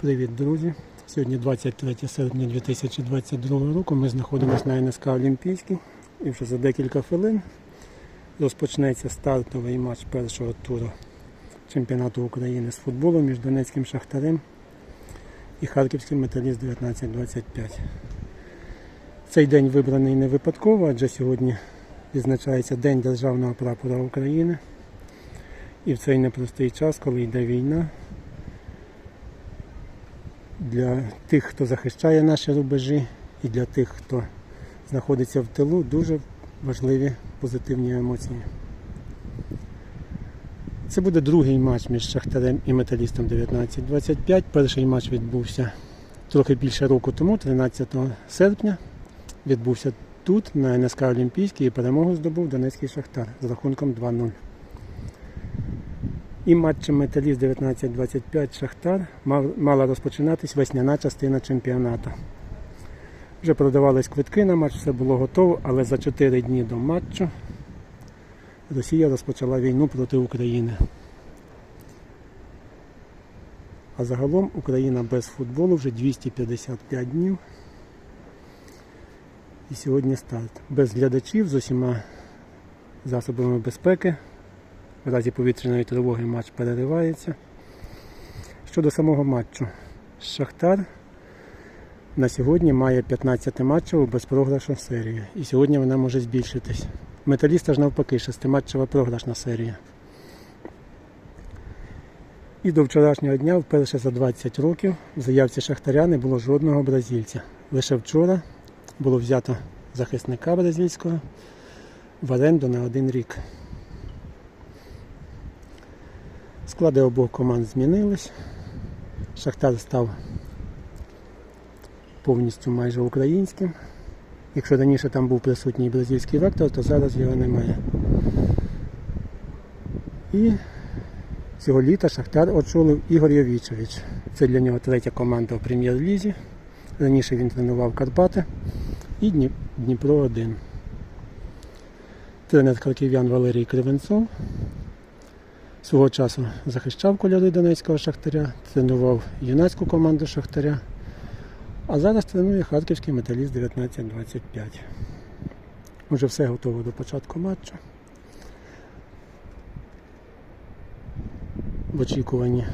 Привіт, друзі! Сьогодні 23 серпня 2022 року. Ми знаходимося на НСК Олімпійський і вже за декілька хвилин розпочнеться стартовий матч першого туру чемпіонату України з футболу між Донецьким Шахтарем і Харківським металіст 1925. Цей день вибраний не випадково, адже сьогодні відзначається День Державного прапора України. І в цей непростий час, коли йде війна, для тих, хто захищає наші рубежі, і для тих, хто знаходиться в тилу, дуже важливі позитивні емоції. Це буде другий матч між Шахтарем і Металістом 1925. Перший матч відбувся трохи більше року тому, 13 серпня. Відбувся тут, на НСК Олімпійський, і перемогу здобув Донецький Шахтар з рахунком 2-0. І матчем Металіст 1925 Шахтар мала розпочинатись весняна частина чемпіонату. Вже продавались квитки на матч, все було готово, але за 4 дні до матчу Росія розпочала війну проти України. А загалом Україна без футболу вже 255 днів. І сьогодні старт. Без глядачів з усіма засобами безпеки. В разі повітряної тривоги матч переривається. Щодо самого матчу, Шахтар на сьогодні має 15 матчів безпрограшну серію. І сьогодні вона може збільшитись. Металіста ж навпаки, 6-матчева програшна серія. І до вчорашнього дня, вперше за 20 років, в заявці Шахтаря не було жодного бразильця. Лише вчора було взято захисника бразильського в оренду на один рік. Склади обох команд змінились. Шахтар став повністю майже українським. Якщо раніше там був присутній бразильський вектор, то зараз його немає. І цього літа Шахтар очолив Ігор Йовічевич. Це для нього третя команда в прем'єр-лізі. Раніше він тренував Карпати і Дніпро 1. Тренер харків'ян Валерій Кривенцов. Свого часу захищав кольори Донецького Шахтаря, тренував юнацьку команду Шахтаря, а зараз тренує харківський металіст 1925. Уже все готово до початку матчу. В очікуванні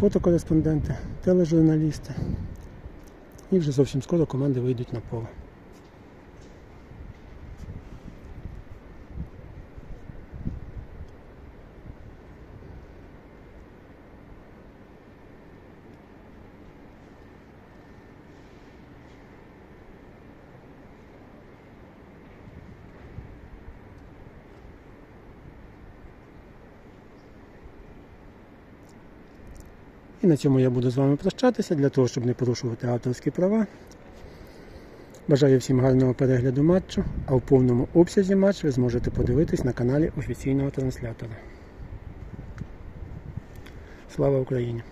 фотокореспонденти, тележурналісти. І вже зовсім скоро команди вийдуть на поле. І на цьому я буду з вами прощатися для того, щоб не порушувати авторські права. Бажаю всім гарного перегляду матчу, а в повному обсязі матч ви зможете подивитись на каналі офіційного транслятора. Слава Україні!